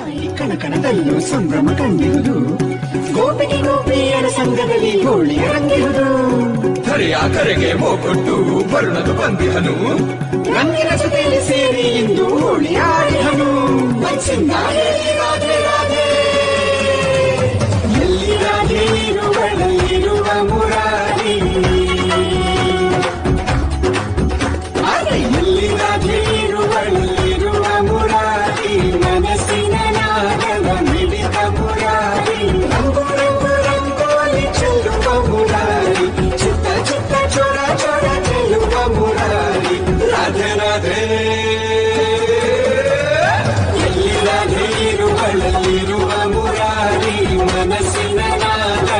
ತಾಯಿ ಕಣಕಣದಲ್ಲೂ ಸಂಭ್ರಮ ಕಂಡಿರುವುದು. ಗೋಪಿಗೆ ಗೋಪಿಯರ ಸಂಘದಲ್ಲಿ ಹೋಳಿ ರಂಗಿರುವುದು ಧರೆಯ ಕರೆಗೆ ಮೋಕೊಟ್ಟು ಬರುಣದು ಬಂದಿಹನು. ರಂಗಿನ ಜೊತೆಯಲ್ಲಿ ಸೇರಿ ಎಂದು ಹೋಳಿ ಆಡಿಹನು. ಮನ್ಸಿಂದ ಹೇಳಿ ರಾಧೆ ರಾಧೆ.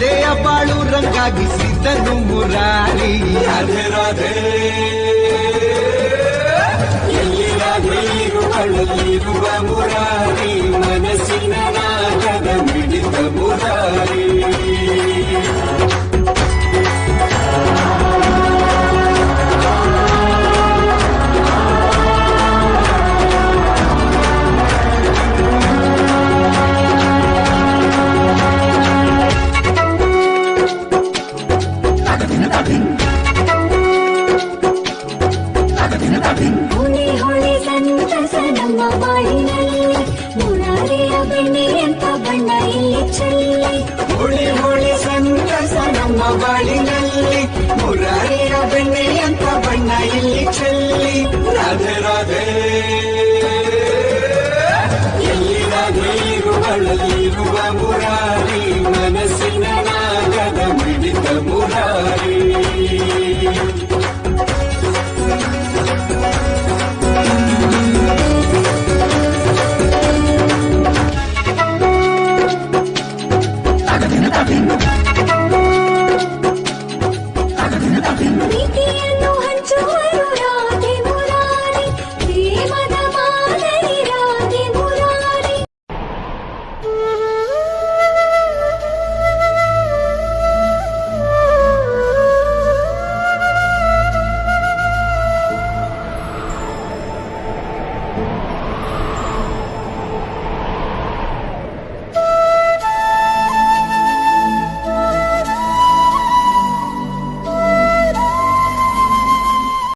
ರಾಧೆಯ ಬಾಳು ರಂಗಾಗಿಸಿದನು ಮುರಾರಿ. ರಾಧೆ ರಾಧೆ. ಇರುವಳಲ್ಲಿರುವ ಮುರಾರಿ. ಮನಸ್ಸಿನ ನಾಗದ ಮಿಡಿದ ಮುರಾರಿ. జనతపిన్ హోలీ హోలీ సంత సడమ పాడినలి మురారిಯ ಬೆಣ್ಣೆ ಎಂತ ಬಣ್ಣ ಇಲ್ಲಿ ಚೆಲ್ಲಿ ಹೋಳಿ ಹೋಳಿ ಸಂತಸ ನಮ್ಮ ಬಾಳಿನಲ್ಲಿ ಮುರಾರಿಯ ಬೆಣ್ಣೆ ಎಂತ ಬಣ್ಣ ಇಲ್ಲಿ ಚೆಲ್ಲಿ ರಾಧೆ ರಾಧೆ ಎಲ್ಲಿರುವಳಲ್ಲಿರುವ ಮುರಾರಿ ಮನಸ್ಸಿನ ನಾಗದ ಮಿಡಿತ ಮುರಾರಿ